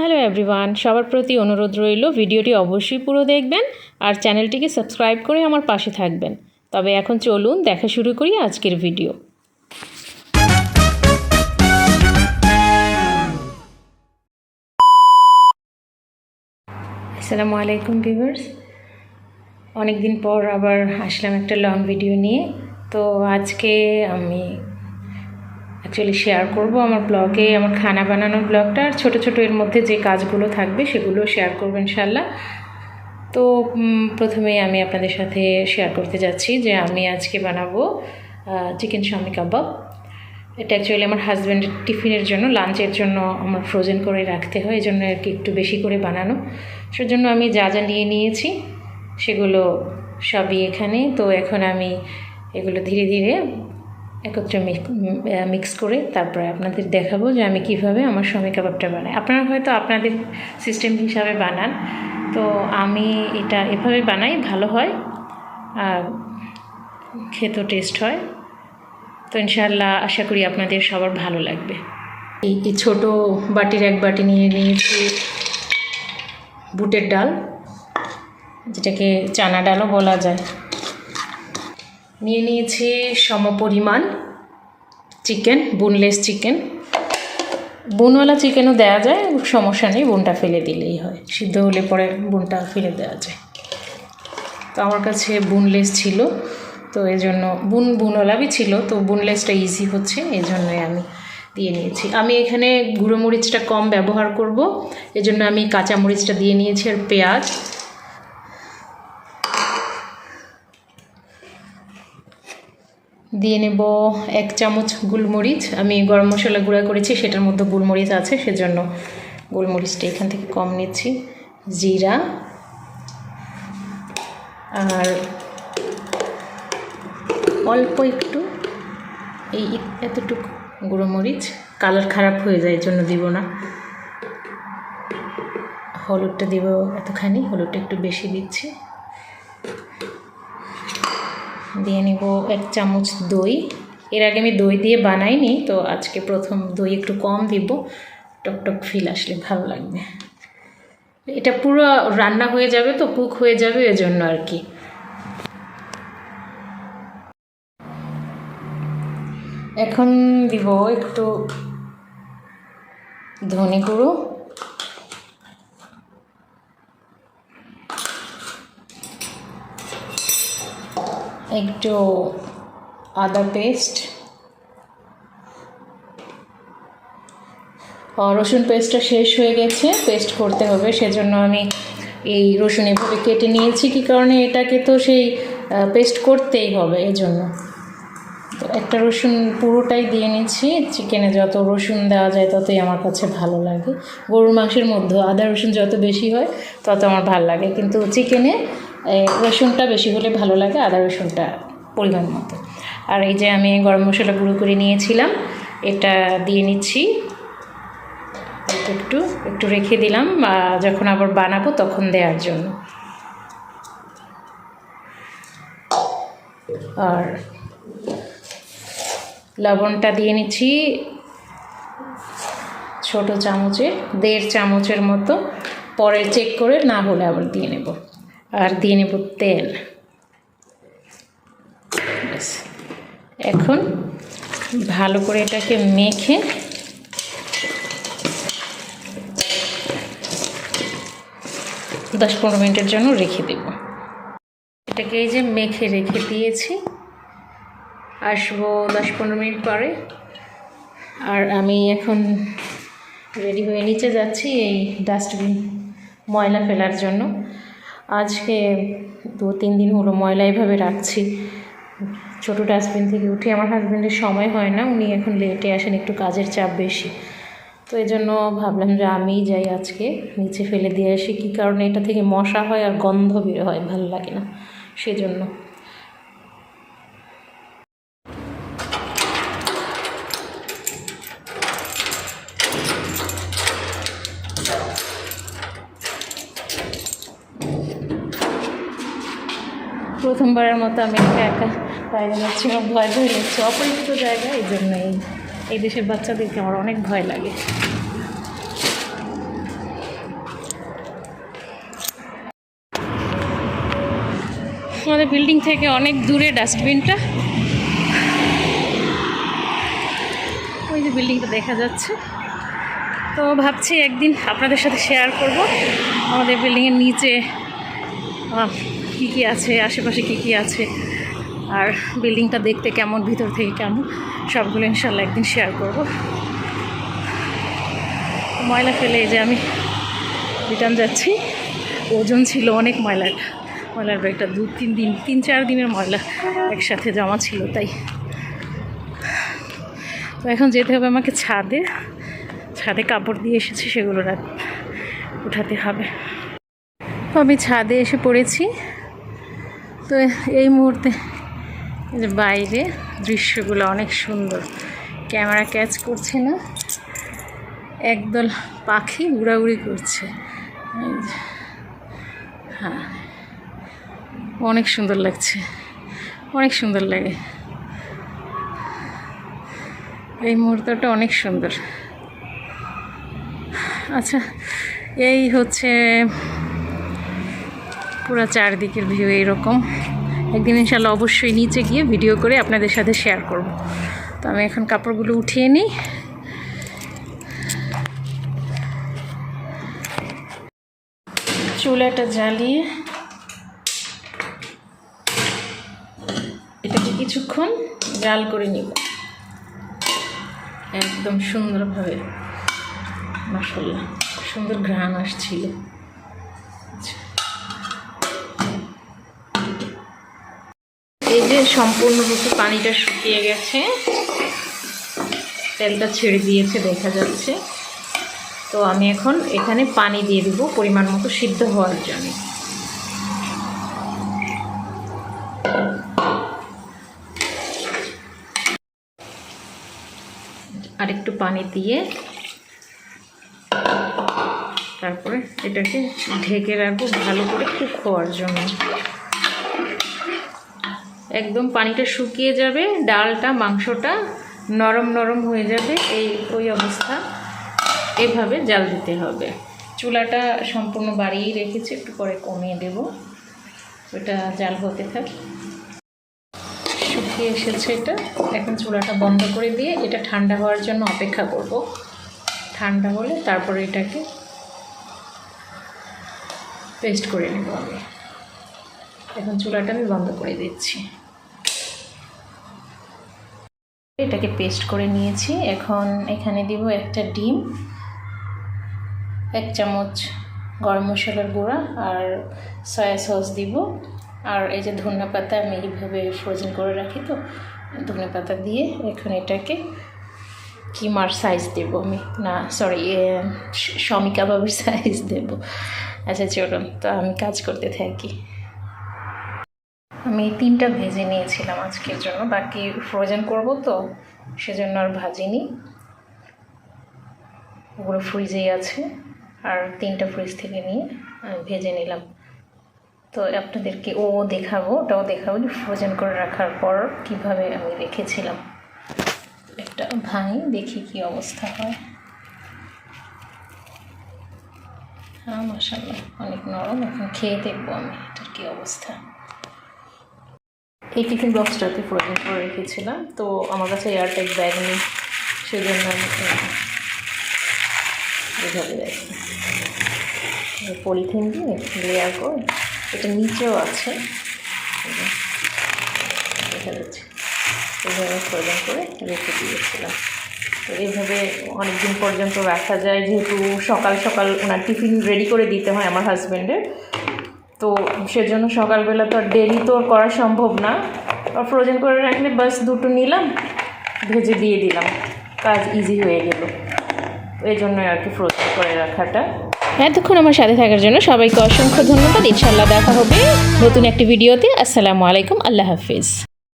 Hello everyone, সবার প্রতি অনুরোধ রইল ভিডিওটি অবশ্যই পুরো দেখবেন আর চ্যানেলটিকে সাবস্ক্রাইব করে আমার পাশে থাকবেন। তবে এখন চলুন দেখা শুরু করি আজকের ভিডিও। আসসালামু আলাইকুম ভিউয়ার্স। অনেক দিন পর আবার আসলাম একটা লং ভিডিও নিয়ে। তো আজকে আমি অ্যাকচুয়ালি শেয়ার করব আমার ব্লগে আমার খানা বানানোর ব্লগটা আর ছোটো ছোটো এর মধ্যে যে কাজগুলো থাকবে সেগুলো শেয়ার করব ইনশাল্লাহ তো প্রথমে আমি আপনাদের সাথে শেয়ার করতে যাচ্ছি যে আমি আজকে বানাবো চিকেন শামি কাবাব। এটা অ্যাকচুয়ালি আমার হাজব্যান্ডের টিফিনের জন্য লাঞ্চের জন্য আমার ফ্রোজেন করে রাখতে হয় এই জন্য আর কি একটু বেশি করে বানানো। সেজন্য আমি যা যা নিয়ে নিয়েছি, সেগুলো সবই এখানে। তো এখন আমি এগুলো ধীরে ধীরে একত্রে মিক্স করে তারপরে আপনাদের দেখাবো যে আমি কীভাবে আমার সময় কাবাবটা বানাই। আপনারা হয়তো আপনাদের সিস্টেম হিসাবে বানান। তো আমি এটা এভাবে বানাই, ভালো হয় আর খেতেও টেস্ট হয়। তো ইনশাল্লাহ আশা করি আপনাদের সবার ভালো লাগবে। এই এই ছোটো বাটির এক বাটি নিয়ে নিয়েছি বুটের ডাল, যেটাকে চানা ডালও বলা যায়। নিয়ে নিয়েছি সমপরিমাণ চিকেন বোনলেস চিকেন। বোনওয়ালা চিকেনও দেওয়া যায়, সমস্যা নেই, বোনটা ফেলে দিলেই হয়। সিদ্ধ হলে পরে বোনটা ফেলে দেওয়া যায়। তো আমার কাছে বোনলেস ছিল, তো এই জন্য বুন বুনওয়ালাবি ছিল, তো বুনলেসটা ইজি হচ্ছে এই জন্যই আমি দিয়ে নিয়েছি। আমি এখানে গুঁড়ো মরিচটা কম ব্যবহার করব, এজন্য আমি কাঁচা মরিচটা দিয়ে নিয়েছি আর পেঁয়াজ। দিয়ে নেব এক চামচ গোলমরিচ। আমি গরম মশলা গুঁড়া করেছি, সেটার মধ্যে গোলমরিচ আছে, সেজন্য গোলমরিচটা এখান থেকে কম নিচ্ছি। জিরা আর অল্প একটু এই এতটুকু গুঁড়ো মরিচ কালার খারাপ হয়ে যায় জন্য দিব না। হলুদটা দিব এতখানি, হলুদটা একটু বেশি দিচ্ছি। দিয়ে নিব এক চামচ দই। এর আগে আমি দই দিয়ে বানাইনি, তো আজকে প্রথম দই একটু কম দিব। টকটক ফিল আসলে ভালো লাগবে। এটা পুরো রান্না হয়ে যাবে তো কুক হয়ে যাবে এজন্য আর কি। এখন দিব একটু ধনে গুঁড়ো। একটু আদা পেস্ট রসুন পেস্টটা শেষ হয়ে গেছে পেস্ট করতে হবে, সেজন্য আমি এই রসুন এভাবে কেটে নিয়েছি, কি কারণে এটাকে তো সেই পেস্ট করতেই হবে এই জন্য তো একটা রসুন পুরোটাই দিয়ে নিচ্ছি, চিকেনে যত রসুন দেওয়া যায় ততই আমার কাছে ভালো লাগে। গরুর মাংসের মধ্যে আদা রসুন যত বেশি হয়, তত আমার ভালো লাগে, কিন্তু চিকেনে রসুনটা বেশি হলে ভালো লাগে আদা রসুনটা পরিমাণ মতো। আর এই যে আমি গরম মশলা গুঁড়ো করে নিয়েছিলাম, এটা দিয়ে নিচ্ছি। একটু একটু রেখে দিলাম যখন আবার বানাবো তখন দেওয়ার জন্য। আর লবণটা দিয়ে নিচ্ছি ছোট চামচে, দেড় চামচের মতো। পরে চেক করে না হলে আবার দিয়ে নেব। আর দিয়ে নেব তেল। এখন ভালো করে এটাকে মেখে দশ পনেরো মিনিটের জন্য রেখে দেব। এটাকে এই যে মেখে রেখে দিয়েছি। আসব দশ পনেরো মিনিট পরে। আর আমি এখন রেডি হয়ে নিচে যাচ্ছি এই ডাস্টবিন ময়লা ফেলার জন্য। আজকে দু তিন দিন হলো ময়লা এভাবে রাখছি। ছোটো ডাস্টবিন থেকে উঠে আমার হাজব্যান্ডের সময় হয় না, উনি এখন লেটে আসেন, একটু কাজের চাপ বেশি। তো এই জন্য ভাবলাম যে আমি যাই আজকে, নিচে ফেলে দিয়ে আসি, কী কারণে এটা থেকে মশা হয় আর গন্ধ বের হয়, ভালো লাগে না। সেজন্য প্রথমবারের মতো আমি একা একা বাইরে যাচ্ছি, আমার ভয় ভয় লাগছে অপরিচিত জায়গা, এই জন্য এই এই দেশের বাচ্চাদেরকে আমার অনেক ভয় লাগে। আমাদের বিল্ডিং থেকে অনেক দূরে ডাস্টবিনটা। ওই যে বিল্ডিংটা দেখা যাচ্ছে। তো ভাবছি একদিন আপনাদের সাথে শেয়ার করব। আমাদের বিল্ডিংয়ের নিচে কী কী আছে, আশেপাশে কী কী আছে, আর বিল্ডিংটা দেখতে কেমন, ভিতর থেকে কেমন, সবগুলো ইনশাল্লাহ একদিন শেয়ার করব। ময়লা ফেলে যে আমি রিটার্ন যাচ্ছি। ওজন ছিল অনেক ময়লার ময়লার ব্যাগটা দু, তিন দিন, তিন, চার দিনের ময়লা একসাথে জমা ছিল, তাই। তো এখন যেতে হবে আমাকে ছাদে ছাদে কাপড় দিয়ে এসেছি, সেগুলো রাত উঠাতে হবে। তো আমি ছাদে এসে পড়েছি। তো এই মুহূর্তে যে বাইরে দৃশ্যগুলো অনেক সুন্দর। ক্যামেরা ক্যাচ করছে না। একদল পাখি উড়াউড়ি করছে। হ্যাঁ অনেক সুন্দর লাগছে। অনেক সুন্দর লাগে। এই মুহূর্তটা অনেক সুন্দর। আচ্ছা এই হচ্ছে পুরো চারদিকের ভিউ এইরকম। একদিন ইনশাল্লাহ অবশ্যই নিচে গিয়ে ভিডিও করে আপনাদের সাথে শেয়ার করব। তো আমি এখন কাপড়গুলো উঠিয়ে নিই। চুলাটা জ্বালিয়ে এটাকে কিছুক্ষণ জাল করে নিব। একদম সুন্দরভাবে। মাসাল্লাহ সুন্দর ঘ্রাণ আসছিল। এই যে সম্পূর্ণরূপে পানিটা শুকিয়ে গেছে। তেলটা ছেড়ে দিয়েছে, দেখা যাচ্ছে। তো আমি এখন এখানে পানি দিয়ে দিব পরিমাণ মতো সিদ্ধ হওয়ার জন্য। আরেকটু পানি দিয়ে তারপরে এটাকে ঢেকে রাখব ভালো করে কুক হওয়ার জন্য। একদম পানিটা শুকিয়ে যাবে, ডালটা, মাংসটা নরম নরম হয়ে যাবে, এই ওই অবস্থা। এভাবে জাল দিতে হবে। চুলাটা সম্পূর্ণ বাড়িয়ে রেখেছি, একটু পরে কমিয়ে দেব। ওটা জাল হতে থাক। শুকিয়ে এসেছে এটা। এখন চুলাটা বন্ধ করে দিয়ে এটা ঠান্ডা হওয়ার জন্য অপেক্ষা করব। ঠান্ডা হলে তারপরে এটাকে পেস্ট করে নেব আমি। এখন চুলাটা আমি বন্ধ করে দিচ্ছি। এটাকে পেস্ট করে নিয়েছি। এখন এখানে দিব একটা ডিম, এক চামচ গরম মশলার গুঁড়া আর সয়া সস দিব। আর এই যে ধনে পাতা আমি এইভাবে ফ্রোজেন করে রাখি তো ধনে পাতা দিয়ে এখন এটাকে কিমার সাইজ দেব আমি। না সরি শমি কাবাবের সাইজ দেব। আচ্ছা চলুন, তো আমি কাজ করতে থাকি। আমি তিনটা ভেজে নিয়েছিলাম আজকের জন্য। বাকি ফ্রোজেন করব তো, সেজন্য আর ভাজিনি। ওগুলো ফ্রিজেই আছে। আর তিনটা ফ্রিজ থেকে নিয়ে ভেজে নিলাম। তো আপনাদেরকে ও দেখাবো, ওটাও দেখাবো যে ফ্রোজেন করে রাখার পর কীভাবে আমি রেখেছিলাম। একটা ভাঙি, দেখি কি অবস্থা হয়। হ্যাঁ মাসাল্লাহ অনেক নরম, এখন খেয়ে দেখব আমি এটার কী অবস্থা। এই টিফিন বক্সটাতে ফ্রোজেন করে রেখেছিলাম। তো আমার কাছে এয়ারটাইট ব্যাগ নেই, সেজন্য আমি এভাবে পলিথিন দিয়ে লেয়ার করে, এটা নিচেও আছে। দেখা যাচ্ছে। এইভাবে ফ্রোজেন করে রেখে দিয়েছিলাম। তো এইভাবে অনেক দিন পর্যন্ত রাখা যায়, যেহেতু সকাল সকাল ওনার টিফিন রেডি করে দিতে হয় আমার হাজব্যান্ডের তো সেজন্য সকালবেলা তো আর ডেলি তো করা সম্ভব না। আর ফ্রোজেন করে রাখলে বাস দুটো নিলাম, ভেজে দিয়ে দিলাম। কাজ ইজি হয়ে গেল। এই জন্যই আর কি ফ্রোজেন করে রাখাটা। এতক্ষণ আমার সাথে থাকার জন্য সবাইকে অসংখ্য ধন্যবাদ। ইনশাল্লাহ দেখা হবে নতুন একটি ভিডিওতে। আসসালামু আলাইকুম। আল্লাহ হাফিজ।